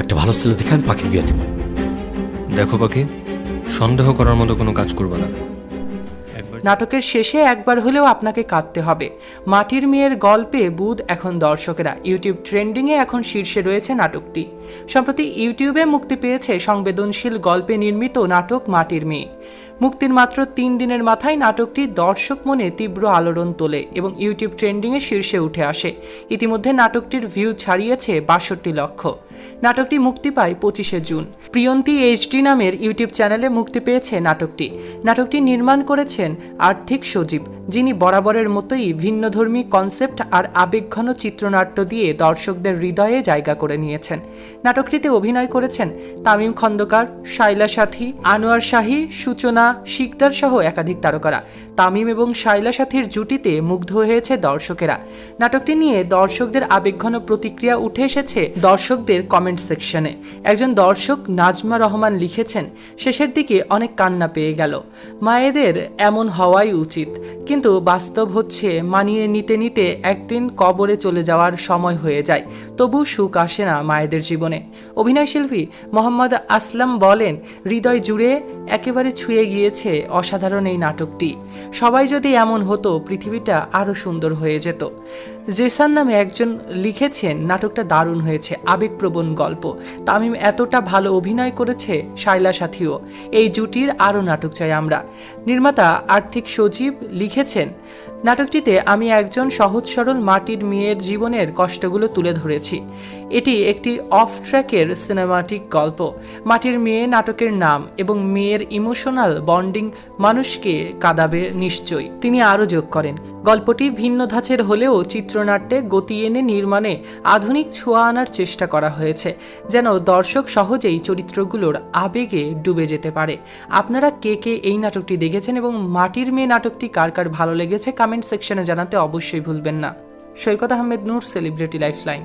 একটা ভালো ছেলে দেখেন আমি পাখির বিয়ে দেবো। দেখো পাখি সন্দেহ করার মতো কোনো কাজ করব না। নাটকের শেষে একবার হলেও আপনাকে কাঁদতে হবে। মাটির মেয়ের গল্পে বুধ এখন দর্শকেরা। ইউটিউব ট্রেন্ডিংয়ে এখন শীর্ষে রয়েছে নাটকটি। সম্প্রতি ইউটিউবে মুক্তি পেয়েছে সংবেদনশীল গল্পে নির্মিত নাটক মাটির মেয়ে। মুক্তির মাত্র তিন দিনের মাথায় নাটকটি দর্শক মনে তীব্র আলোড়ন তোলে এবং ইউটিউব ট্রেন্ডিংয়ে শীর্ষে উঠে আসে। ইতিমধ্যে নাটকটির ভিউ ছাড়িয়েছে বাষট্টি লক্ষ। নাটকটি মুক্তি পায় পঁচিশে জুন। প্রিয়ন্তী এইচডি নামের ইউটিউব চ্যানেলে মুক্তি পেয়েছে নাটকটি। নাটকটি নির্মাণ করেছেন আর্থিক সজীব, যিনি বরাবরের মতোই ভিন্নধর্মী কনসেপ্ট আর আবেগঘন চিত্রনাট্য দিয়ে দর্শকদের হৃদয়ে জায়গা করে নিয়েছেন। নাটকটিতে অভিনয় করেছেন তামিম খন্দকার শাইলা সাথী, আনোয়ার শাহী, সূচনা শিকদার সহ একাধিক তারকারা। তামিম এবং শাইলা সাথীর জুটিতে মুগ্ধ হয়েছে দর্শকেরা। নাটকটি নিয়ে দর্শকদের আবেগঘন প্রতিক্রিয়া উঠে এসেছে দর্শকদের কমেন্ট সেকশনে একজন দর্শক নাজমা রহমান লিখেছেন, শেষের দিকে অনেক কান্না পেয়ে গেল। মায়েদের এমন হওয়াই উচিত। কিন্তু বাস্তব হচ্ছে, মানিয়ে নিতে নিতে একদিন কবরে চলে যাওয়ার সময় হয়ে যায়। তবু সুখ আসে না মায়েদের জীবনে। অভিনয়শিল্পী মোহাম্মদ আসলাম বলেন, হৃদয় জুড়ে একেবারে ছুঁয়ে গিয়েছে অসাধারণ এই নাটকটি। সবাই যদি এমন হতো, পৃথিবীটা আরও সুন্দর হয়ে যেত। জেসান নামে একজন লিখেছেন, নাটকটা দারুণ হয়েছে, আবেগপ্রবণ গল্প। তামিম এতটা ভালো অভিনয় করেছে শাইলা সাথীও। এই জুটির আরও নাটক চাই আমরা। নির্মাতা আর্থিক সজীব লিখেছেন নাটকটিতে আমি একজন সহজ সরল মাটির মেয়ের জীবনের কষ্টগুলো তুলে ধরেছি। এটি একটি অফ ট্র্যাকের সিনেমাটিক গল্প। মাটির মেয়ে নাটকের নাম এবং মেয়ের ইমোশনাল বন্ডিং মানুষকে কাদাবে নিশ্চয়ই। তিনি আরও যোগ করেন গল্পটি ভিন্ন ধাঁচের হলেও চিত্রনাট্যে গতি এনে নির্মাণে আধুনিক ছোঁয়া আনার চেষ্টা করা হয়েছে, যেন দর্শক সহজেই চরিত্রগুলোর আবেগে ডুবে যেতে পারে। আপনারা কে কে এই নাটকটি দেখেছেন এবং মাটির মেয়ে নাটকটি কার কার ভালো লেগেছে কমেন্ট সেকশনে জানাতে অবশ্যই ভুলবেন না। Saikat Ahmed Noor celebrity lifeline